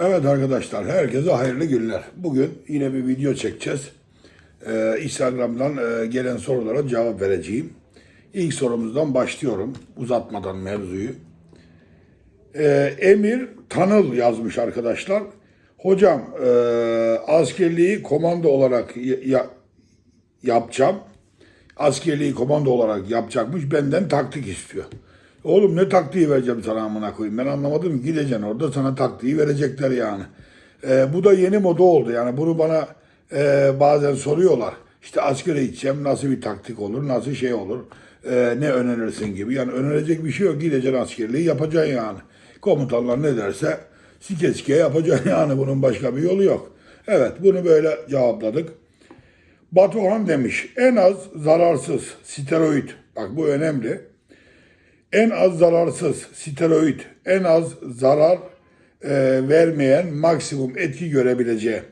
Evet arkadaşlar, herkese hayırlı günler. Bugün yine bir video çekeceğiz. Ee, Instagram'dan e, gelen sorulara cevap vereceğim. İlk sorumuzdan başlıyorum, uzatmadan mevzuyu. Ee, Emir Tanıl yazmış arkadaşlar. Hocam, e, askerliği komando olarak ya- ya- yapacağım. Askerliği komando olarak yapacakmış, benden taktik istiyor. Oğlum ne taktiği vereceğim sana amına koyayım. Ben anlamadım. Gideceksin orada sana taktiği verecekler yani. Ee, bu da yeni moda oldu. Yani bunu bana e, bazen soruyorlar. İşte askere gideceğim nasıl bir taktik olur, nasıl şey olur, e, ne önerirsin gibi. Yani önerecek bir şey yok. Gideceksin askerliği yapacaksın yani. Komutanlar ne derse sike sike yapacaksın yani. Bunun başka bir yolu yok. Evet bunu böyle cevapladık. Batuhan demiş en az zararsız steroid. Bak bu önemli en az zararsız steroid, en az zarar e, vermeyen maksimum etki görebileceği.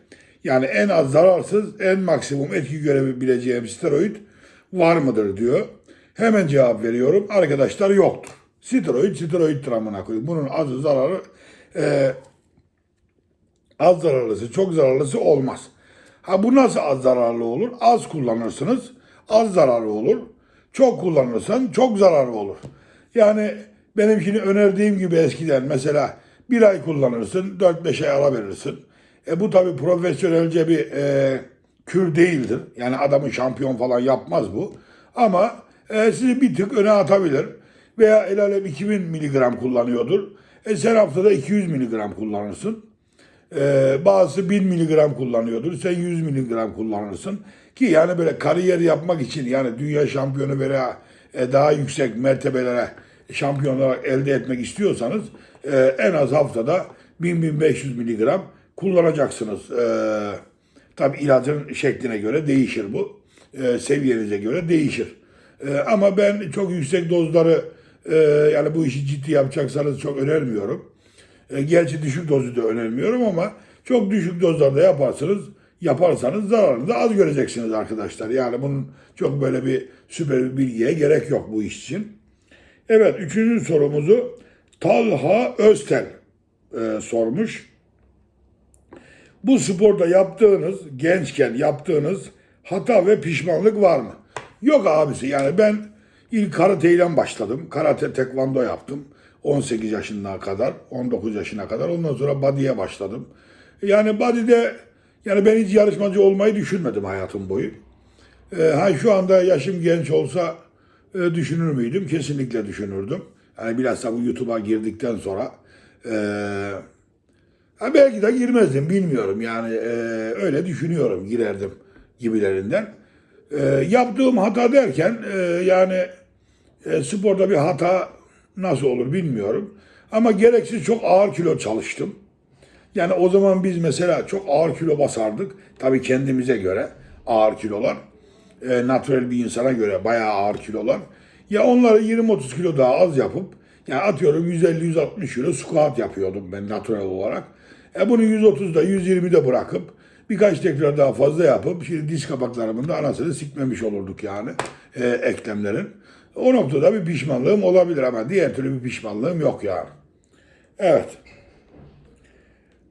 Yani en az zararsız, en maksimum etki görebileceğim steroid var mıdır diyor. Hemen cevap veriyorum. Arkadaşlar yoktur. Steroid, steroid amına koyayım. Bunun azı zararı e, az zararlısı, çok zararlısı olmaz. Ha bu nasıl az zararlı olur? Az kullanırsınız, az zararlı olur. Çok kullanırsan çok zararlı olur. Yani benim şimdi önerdiğim gibi eskiden mesela bir ay kullanırsın, 4-5 ay ara verirsin. E bu tabii profesyonelce bir e, kür değildir. Yani adamın şampiyon falan yapmaz bu. Ama e, sizi bir tık öne atabilir. Veya el alem 2000 miligram kullanıyordur. E sen haftada 200 miligram kullanırsın. Ee, bazısı 1000 miligram kullanıyordur. Sen 100 miligram kullanırsın. Ki yani böyle kariyer yapmak için yani dünya şampiyonu veya e, daha yüksek mertebelere şampiyonlar elde etmek istiyorsanız e, en az haftada 1000-1500 miligram kullanacaksınız. E, tabi ilacın şekline göre değişir bu. E, seviyenize göre değişir. E, ama ben çok yüksek dozları e, yani bu işi ciddi yapacaksanız çok önermiyorum. E, gerçi düşük dozu da önermiyorum ama çok düşük dozlarda yaparsanız yaparsanız zararını az göreceksiniz arkadaşlar. Yani bunun çok böyle bir süper bir bilgiye gerek yok bu iş için. Evet üçüncü sorumuzu Talha Öztel e, sormuş. Bu sporda yaptığınız, gençken yaptığınız hata ve pişmanlık var mı? Yok abisi yani ben ilk karateyle başladım. Karate tekvando yaptım. 18 yaşına kadar, 19 yaşına kadar. Ondan sonra body'ye başladım. Yani body'de yani ben hiç yarışmacı olmayı düşünmedim hayatım boyu. Ee, ha şu anda yaşım genç olsa e, düşünür müydüm? Kesinlikle düşünürdüm. Yani bilhassa bu YouTube'a girdikten sonra e, ha belki de girmezdim bilmiyorum. Yani e, öyle düşünüyorum girerdim gibilerinden. E, yaptığım hata derken e, yani e, sporda bir hata nasıl olur bilmiyorum. Ama gereksiz çok ağır kilo çalıştım. Yani o zaman biz mesela çok ağır kilo basardık. Tabii kendimize göre ağır kilolar. E, natural bir insana göre bayağı ağır kilolar. Ya onları 20-30 kilo daha az yapıp yani atıyorum 150-160 kilo squat yapıyordum ben natural olarak. E bunu 130'da 120'de bırakıp birkaç tekrar daha fazla yapıp şimdi diz kapaklarımın da anasını sikmemiş olurduk yani e, eklemlerin. O noktada bir pişmanlığım olabilir ama diğer türlü bir pişmanlığım yok yani. Evet.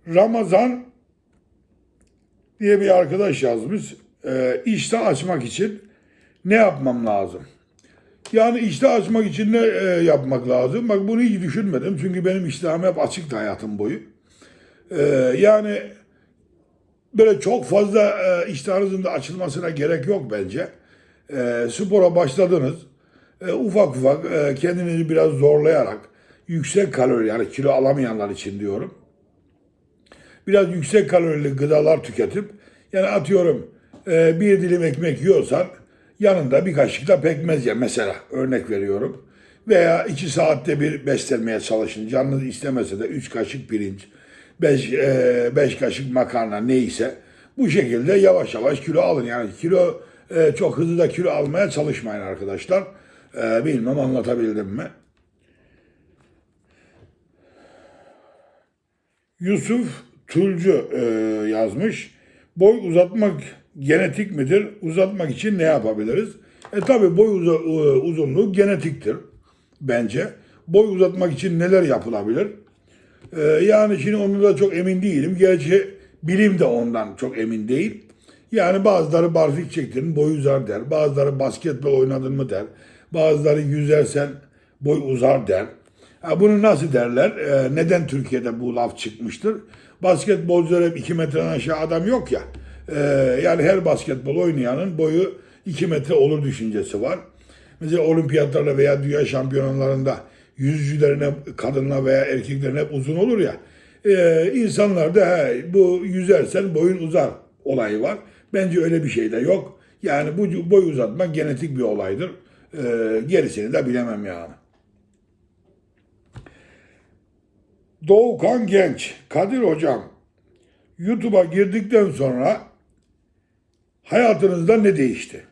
Ramazan diye bir arkadaş yazmış. E, iştah açmak için ne yapmam lazım? Yani iştah açmak için ne e, yapmak lazım? Bak bunu hiç düşünmedim. Çünkü benim iştahım hep açıktı hayatım boyu. E, yani böyle çok fazla e, iştahınızın da açılmasına gerek yok bence. E, spora başladınız. E, ufak ufak e, kendinizi biraz zorlayarak yüksek kalori yani kilo alamayanlar için diyorum. Biraz yüksek kalorili gıdalar tüketip yani atıyorum e, bir dilim ekmek yiyorsan yanında bir kaşık da pekmez ye mesela örnek veriyorum. Veya iki saatte bir beslenmeye çalışın. Canınız istemese de üç kaşık pirinç, beş, e, beş kaşık makarna neyse bu şekilde yavaş yavaş kilo alın. Yani kilo e, çok hızlı da kilo almaya çalışmayın arkadaşlar. E, bilmem anlatabildim mi? Yusuf Tulcu e, yazmış. Boy uzatmak genetik midir? Uzatmak için ne yapabiliriz? E tabi boy uza- e, uzunluğu genetiktir bence. Boy uzatmak için neler yapılabilir? Ee, yani şimdi onu da çok emin değilim. Gerçi bilim de ondan çok emin değil. Yani bazıları barfik çektirin boy uzar der. Bazıları basketbol oynadın mı der. Bazıları yüzersen boy uzar der. Bunu nasıl derler? Ee, neden Türkiye'de bu laf çıkmıştır? Basketbolcular hep 2 metreden aşağı adam yok ya. Ee, yani her basketbol oynayanın boyu 2 metre olur düşüncesi var. Mesela olimpiyatlarda veya dünya şampiyonalarında yüzücülerin hep kadınlar veya erkeklerin hep uzun olur ya. Ee, insanlarda he, bu yüzersen boyun uzar olayı var. Bence öyle bir şey de yok. Yani bu boy uzatmak genetik bir olaydır. Gerisini de bilemem yani. Doğukan Genç, Kadir Hocam, YouTube'a girdikten sonra hayatınızda ne değişti?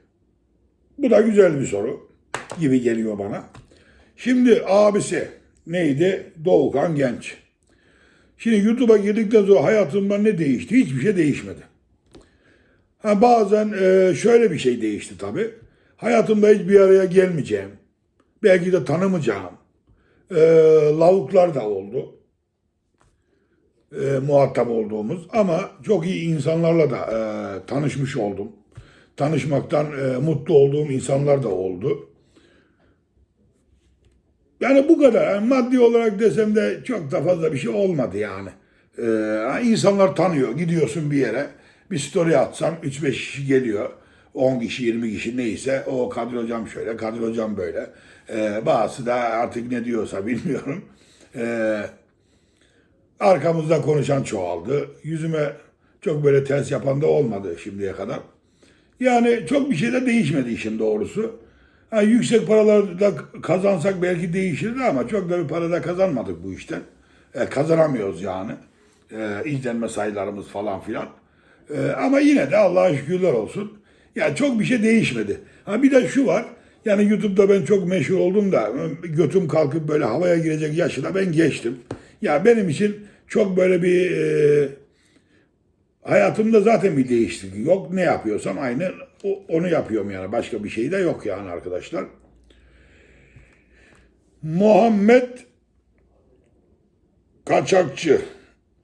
Bu da güzel bir soru gibi geliyor bana. Şimdi abisi neydi? Doğukan Genç. Şimdi YouTube'a girdikten sonra hayatımda ne değişti? Hiçbir şey değişmedi. Ha bazen e, şöyle bir şey değişti tabii. Hayatımda hiç bir araya gelmeyeceğim. Belki de tanımayacağım. E, lavuklar da oldu. E, muhatap olduğumuz ama çok iyi insanlarla da e, tanışmış oldum. Tanışmaktan e, mutlu olduğum insanlar da oldu. Yani bu kadar. Yani maddi olarak desem de çok da fazla bir şey olmadı yani. Ee, insanlar tanıyor. Gidiyorsun bir yere. Bir story atsan 3-5 kişi geliyor. 10 kişi, 20 kişi neyse. O Kadir Hocam şöyle, Kadir Hocam böyle. Ee, bazısı da artık ne diyorsa bilmiyorum. Ee, arkamızda konuşan çoğaldı. Yüzüme çok böyle ters yapan da olmadı şimdiye kadar. Yani çok bir şey de değişmedi işin doğrusu. Ha, yüksek paralarda kazansak belki değişirdi ama çok da bir para da kazanmadık bu işten. E, kazanamıyoruz yani. E, izlenme sayılarımız falan filan. E, ama yine de Allah'a şükürler olsun. Ya çok bir şey değişmedi. Ha bir de şu var. Yani YouTube'da ben çok meşhur oldum da götüm kalkıp böyle havaya girecek yaşına ben geçtim. Ya benim için çok böyle bir e, Hayatımda zaten bir değişiklik yok. Ne yapıyorsam aynı onu yapıyorum yani. Başka bir şey de yok yani arkadaşlar. Muhammed Kaçakçı.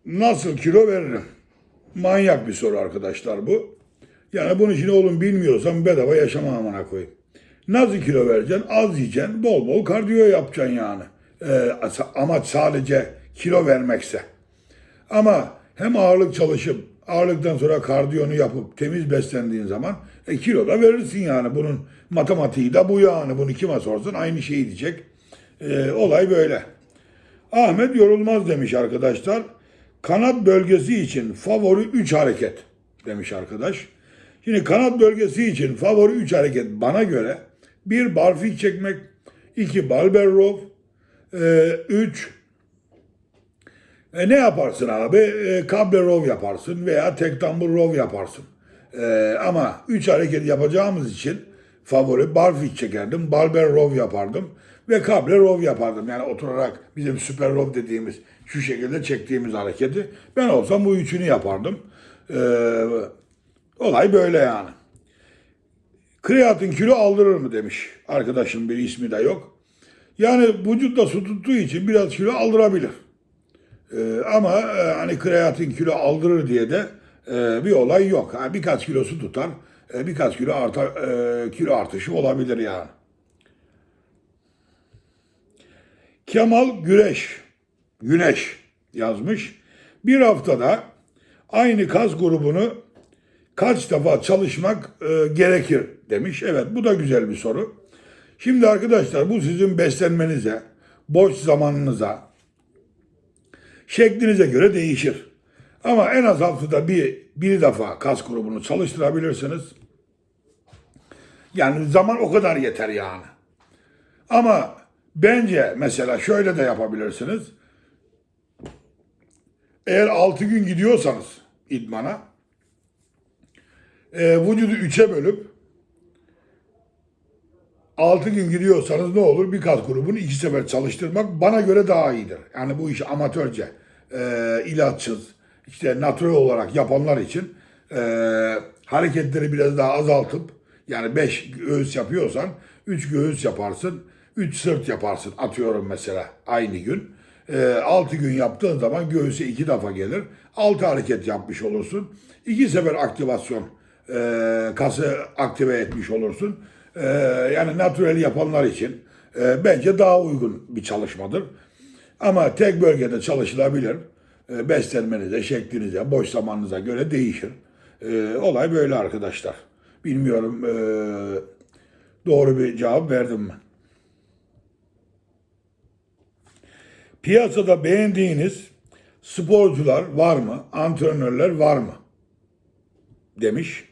Nasıl kilo veririm? Manyak bir soru arkadaşlar bu. Yani bunu şimdi oğlum bilmiyorsan bedava yaşama amına koyayım. Nasıl kilo vereceksin? Az yiyeceksin, bol bol kardiyo yapacaksın yani. Ee, amaç sadece kilo vermekse. Ama hem ağırlık çalışıp ağırlıktan sonra kardiyonu yapıp temiz beslendiğin zaman e, kilo da verirsin yani. Bunun matematiği de bu yani. Bunu kime sorsun aynı şeyi diyecek. E, olay böyle. Ahmet Yorulmaz demiş arkadaşlar. Kanat bölgesi için favori 3 hareket demiş arkadaş. Şimdi kanat bölgesi için favori 3 hareket bana göre bir barfik çekmek, iki barber row, 3 e, ne yaparsın abi? E, kable row yaparsın veya tek dumbbell row yaparsın. E, ama üç hareket yapacağımız için favori barfik çekerdim, barbell row yapardım ve kable row yapardım. Yani oturarak bizim süper row dediğimiz şu şekilde çektiğimiz hareketi ben olsam bu üçünü yapardım. E, olay böyle yani. Kreatin kilo aldırır mı demiş. Arkadaşın bir ismi de yok. Yani vücutta su tuttuğu için biraz kilo aldırabilir. Ee, ama e, hani kreatin kilo aldırır diye de e, bir olay yok. Ha, birkaç kilosu tutar, e, birkaç kilo arta, e, kilo artışı olabilir yani. Kemal Güreş, Güneş yazmış. Bir haftada aynı kas grubunu kaç defa çalışmak gerekir demiş. Evet bu da güzel bir soru. Şimdi arkadaşlar bu sizin beslenmenize, boş zamanınıza, şeklinize göre değişir. Ama en az haftada bir, bir defa kas grubunu çalıştırabilirsiniz. Yani zaman o kadar yeter yani. Ama bence mesela şöyle de yapabilirsiniz. Eğer 6 gün gidiyorsanız idmana, e, vücudu 3'e bölüp 6 gün gidiyorsanız ne olur? Bir kas grubunu iki sefer çalıştırmak bana göre daha iyidir. Yani bu işi amatörce, e, ilaçsız, işte natural olarak yapanlar için e, hareketleri biraz daha azaltıp yani 5 göğüs yapıyorsan 3 göğüs yaparsın, 3 sırt yaparsın atıyorum mesela aynı gün. 6 gün yaptığın zaman göğüse iki defa gelir. 6 hareket yapmış olursun. İki sefer aktivasyon e, kası aktive etmiş olursun. E, yani natürel yapanlar için e, bence daha uygun bir çalışmadır. Ama tek bölgede çalışılabilir. E, beslenmenize, şeklinize, boş zamanınıza göre değişir. E, olay böyle arkadaşlar. Bilmiyorum e, doğru bir cevap verdim mi? Piyasada beğendiğiniz sporcular var mı? Antrenörler var mı? Demiş.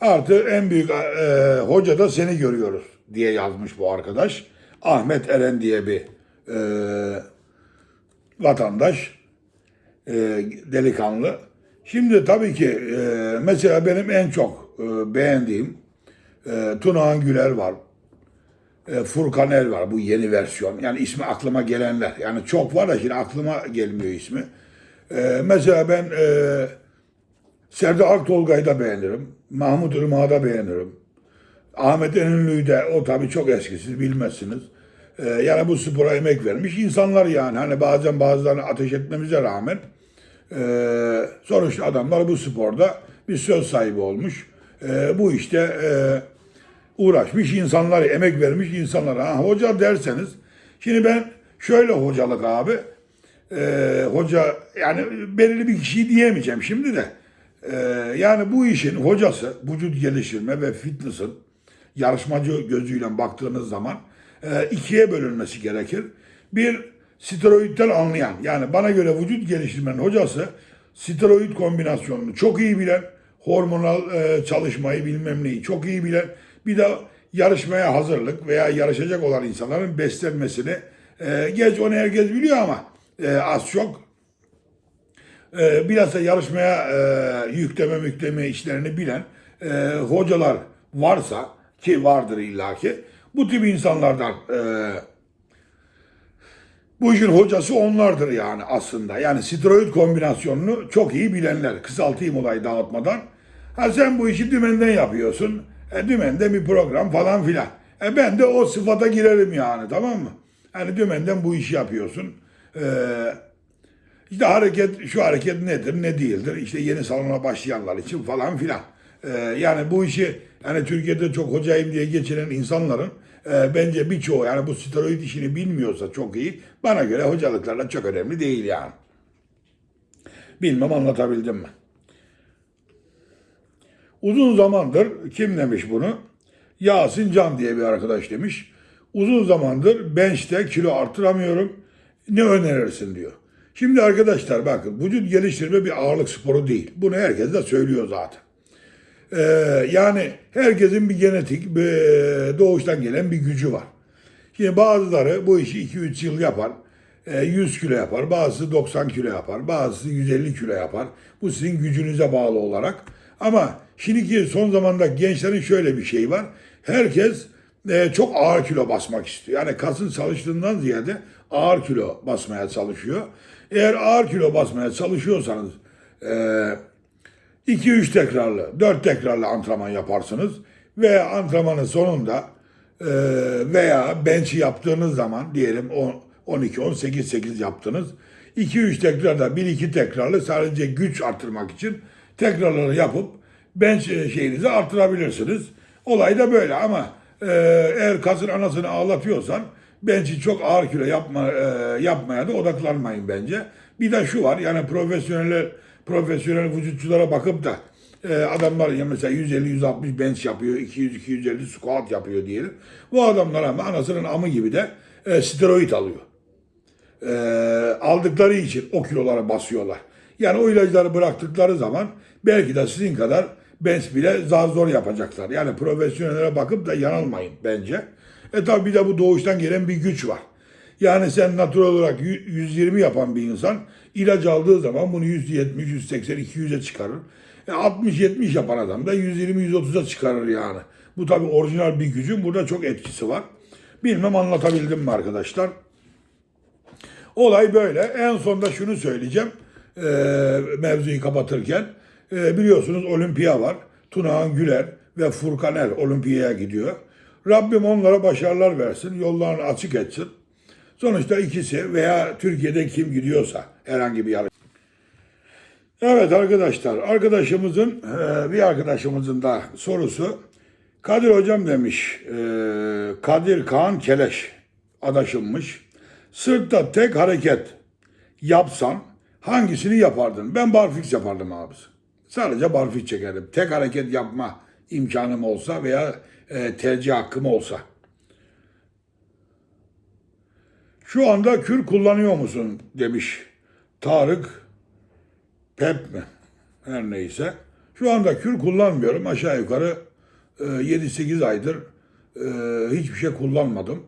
Artı en büyük e, hoca da seni görüyoruz diye yazmış bu arkadaş. Ahmet Eren diye bir e, vatandaş, e, delikanlı. Şimdi tabii ki e, mesela benim en çok e, beğendiğim e, Tunahan Güler var. E, Furkan El var bu yeni versiyon. Yani ismi aklıma gelenler. Yani çok var da şimdi aklıma gelmiyor ismi. E, mesela ben e, Serdar Aktolga'yı da beğenirim. Mahmut Irmak'ı da beğenirim. Ahmet Enünlü'yü de o tabii çok eski siz bilmezsiniz. Ee, yani bu spora emek vermiş insanlar yani. Hani bazen bazılarını ateş etmemize rağmen e, sonuçta adamlar bu sporda bir söz sahibi olmuş. E, bu işte e, uğraşmış insanlar, emek vermiş insanlar. Ha, hoca derseniz, şimdi ben şöyle hocalık abi, e, hoca yani belirli bir kişiyi diyemeyeceğim şimdi de. E, yani bu işin hocası, vücut geliştirme ve fitness'ın yarışmacı gözüyle baktığınız zaman e, ikiye bölünmesi gerekir. Bir steroidden anlayan yani bana göre vücut geliştirmenin hocası steroid kombinasyonunu çok iyi bilen, hormonal e, çalışmayı bilmem neyi çok iyi bilen bir de yarışmaya hazırlık veya yarışacak olan insanların beslenmesini e, geç onu herkes biliyor ama e, az çok e, bilhassa yarışmaya e, yükleme mükleme işlerini bilen e, hocalar varsa ki vardır illaki bu tip insanlardan e, bu işin hocası onlardır yani aslında. Yani steroid kombinasyonunu çok iyi bilenler. Kısaltayım olayı dağıtmadan. Ha sen bu işi dümenden yapıyorsun. E, dümenden bir program falan filan. E, ben de o sıfata girerim yani tamam mı? Hani dümenden bu işi yapıyorsun. E, işte hareket, şu hareket nedir, ne değildir? İşte yeni salona başlayanlar için falan filan. E, yani bu işi yani Türkiye'de çok hocayım diye geçiren insanların e, bence birçoğu yani bu steroid işini bilmiyorsa çok iyi. Bana göre hocalıklarla çok önemli değil yani. Bilmem anlatabildim mi? Uzun zamandır kim demiş bunu? Yasin Can diye bir arkadaş demiş. Uzun zamandır bench'te kilo artıramıyorum. Ne önerirsin diyor. Şimdi arkadaşlar bakın vücut geliştirme bir ağırlık sporu değil. Bunu herkes de söylüyor zaten. Ee, yani herkesin bir genetik, bir doğuştan gelen bir gücü var. Şimdi bazıları bu işi 2-3 yıl yapar. 100 kilo yapar, bazısı 90 kilo yapar, bazısı 150 kilo yapar. Bu sizin gücünüze bağlı olarak. Ama şimdiki son zamanda gençlerin şöyle bir şey var. Herkes e, çok ağır kilo basmak istiyor. Yani kasın çalıştığından ziyade ağır kilo basmaya çalışıyor. Eğer ağır kilo basmaya çalışıyorsanız e, 2-3 tekrarlı, 4 tekrarlı antrenman yaparsınız ve antrenmanın sonunda e, veya bench'i yaptığınız zaman diyelim 12, 18, 8 yaptınız. 2-3 tekrarda 1-2 tekrarlı sadece güç arttırmak için tekrarları yapıp bench e, şeyinizi arttırabilirsiniz. Olay da böyle ama e, eğer kasın anasını ağlatıyorsan bench'i çok ağır kilo yapma, e, yapmaya da odaklanmayın bence. Bir de şu var yani profesyoneller profesyonel vücutçulara bakıp da e, adamlar ya mesela 150-160 bench yapıyor, 200-250 squat yapıyor diyelim. Bu adamlar ama anasının amı gibi de e, steroid alıyor. Aldıkları için o kilolara basıyorlar. Yani o ilaçları bıraktıkları zaman belki de sizin kadar bench bile zar zor yapacaklar. Yani profesyonellere bakıp da yanılmayın bence. E tabi bir de bu doğuştan gelen bir güç var. Yani sen natural olarak 120 yapan bir insan ilaç aldığı zaman bunu 170, 180, 200'e çıkarır. E 60-70 yapan adam da 120-130'a çıkarır yani. Bu tabii orijinal bir gücün burada çok etkisi var. Bilmem anlatabildim mi arkadaşlar? Olay böyle. En sonda şunu söyleyeceğim. E, mevzuyu kapatırken. E, biliyorsunuz olimpiya var. Tunahan Güler ve Furkan Er olimpiyaya gidiyor. Rabbim onlara başarılar versin. Yollarını açık etsin. Sonuçta ikisi veya Türkiye'de kim gidiyorsa herhangi bir yarış. Evet arkadaşlar, arkadaşımızın, e, bir arkadaşımızın da sorusu, Kadir Hocam demiş, e, Kadir Kaan Keleş adaşımmış. Sırtta tek hareket yapsan hangisini yapardın? Ben barfiks yapardım abisi. Sadece barfiks çekerdim. Tek hareket yapma imkanım olsa veya e, tercih hakkım olsa. Şu anda kür kullanıyor musun demiş Tarık Pep mi? Her neyse. Şu anda kür kullanmıyorum. Aşağı yukarı e, 7-8 aydır e, hiçbir şey kullanmadım.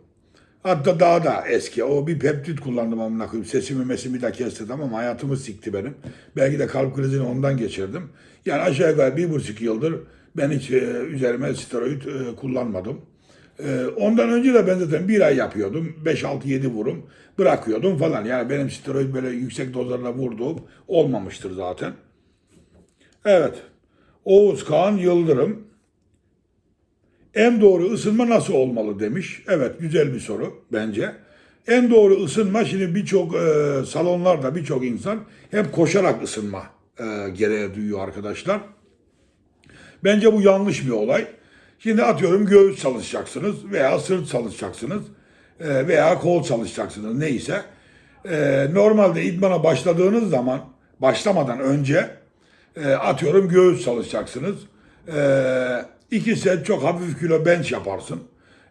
Hatta daha da eski. O bir peptit kullandım amına koyayım. Sesimi mesimi de kesti tamam hayatımı sikti benim. Belki de kalp krizini ondan geçirdim. Yani aşağı yukarı bir buçuk yıldır ben hiç e, üzerime steroid e, kullanmadım. E, ondan önce de ben zaten bir ay yapıyordum. 5-6-7 vurum bırakıyordum falan. Yani benim steroid böyle yüksek dozlarla vurduğum olmamıştır zaten. Evet. Oğuz Kağan Yıldırım. En doğru ısınma nasıl olmalı demiş. Evet güzel bir soru bence. En doğru ısınma şimdi birçok e, salonlarda birçok insan hep koşarak ısınma e, gereği duyuyor arkadaşlar. Bence bu yanlış bir olay. Şimdi atıyorum göğüs çalışacaksınız veya sırt çalışacaksınız e, veya kol çalışacaksınız neyse. E, normalde idmana başladığınız zaman başlamadan önce e, atıyorum göğüs çalışacaksınız. E, iki set çok hafif kilo bench yaparsın.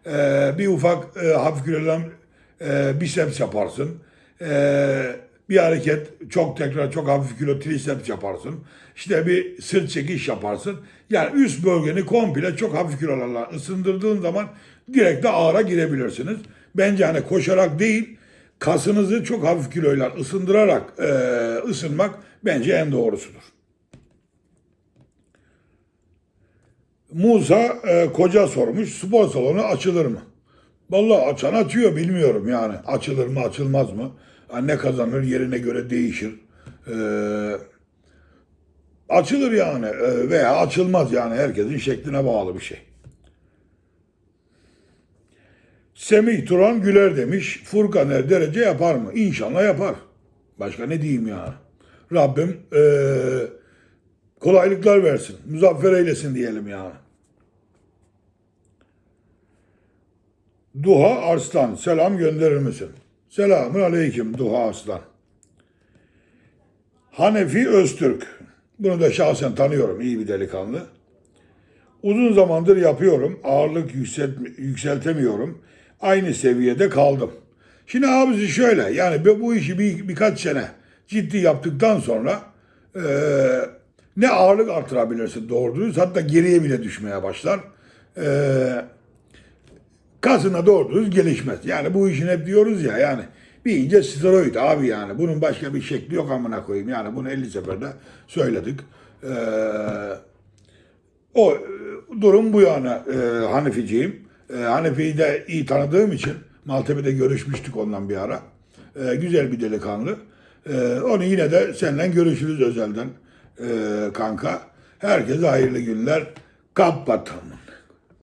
E, bir ufak e, hafif kilodan e, biceps yaparsın. E, bir hareket çok tekrar çok hafif kilo triceps yaparsın. İşte bir sırt çekiş yaparsın. Yani üst bölgeni komple çok hafif kilolarla ısındırdığın zaman direkt de ağıra girebilirsiniz. Bence hani koşarak değil kasınızı çok hafif kiloyla ısındırarak e, ısınmak bence en doğrusudur. Musa e, koca sormuş spor salonu açılır mı? Vallahi açan açıyor bilmiyorum yani. Açılır mı açılmaz mı? Ha, Ne kazanır yerine göre değişir. Ee, açılır yani ee, veya açılmaz yani herkesin şekline bağlı bir şey. Semih Turan Güler demiş. Furkan Er derece yapar mı? İnşallah yapar. Başka ne diyeyim yani. Rabbim ee, kolaylıklar versin. Muzaffer eylesin diyelim yani. Duha Arslan selam gönderir misin? Selamun aleyküm Duha Arslan. Hanefi Öztürk. Bunu da şahsen tanıyorum. iyi bir delikanlı. Uzun zamandır yapıyorum. Ağırlık yükselt, yükseltemiyorum. Aynı seviyede kaldım. Şimdi abisi şöyle. Yani bu- işi bir, birkaç sene ciddi yaptıktan sonra eee, ne ağırlık artırabilirsin doğru. Hatta geriye bile düşmeye başlar. Eee kasına doğru gelişmez. Yani bu işin hep diyoruz ya yani bir ince steroid abi yani. Bunun başka bir şekli yok amına koyayım. Yani bunu 50 seferde söyledik. Ee, o e, durum bu yani e, Haneficiyim. E, Hanefi'yi de iyi tanıdığım için Maltepe'de görüşmüştük ondan bir ara. E, güzel bir delikanlı. E, onu yine de seninle görüşürüz özelden e, kanka. Herkese hayırlı günler. Kapatalım.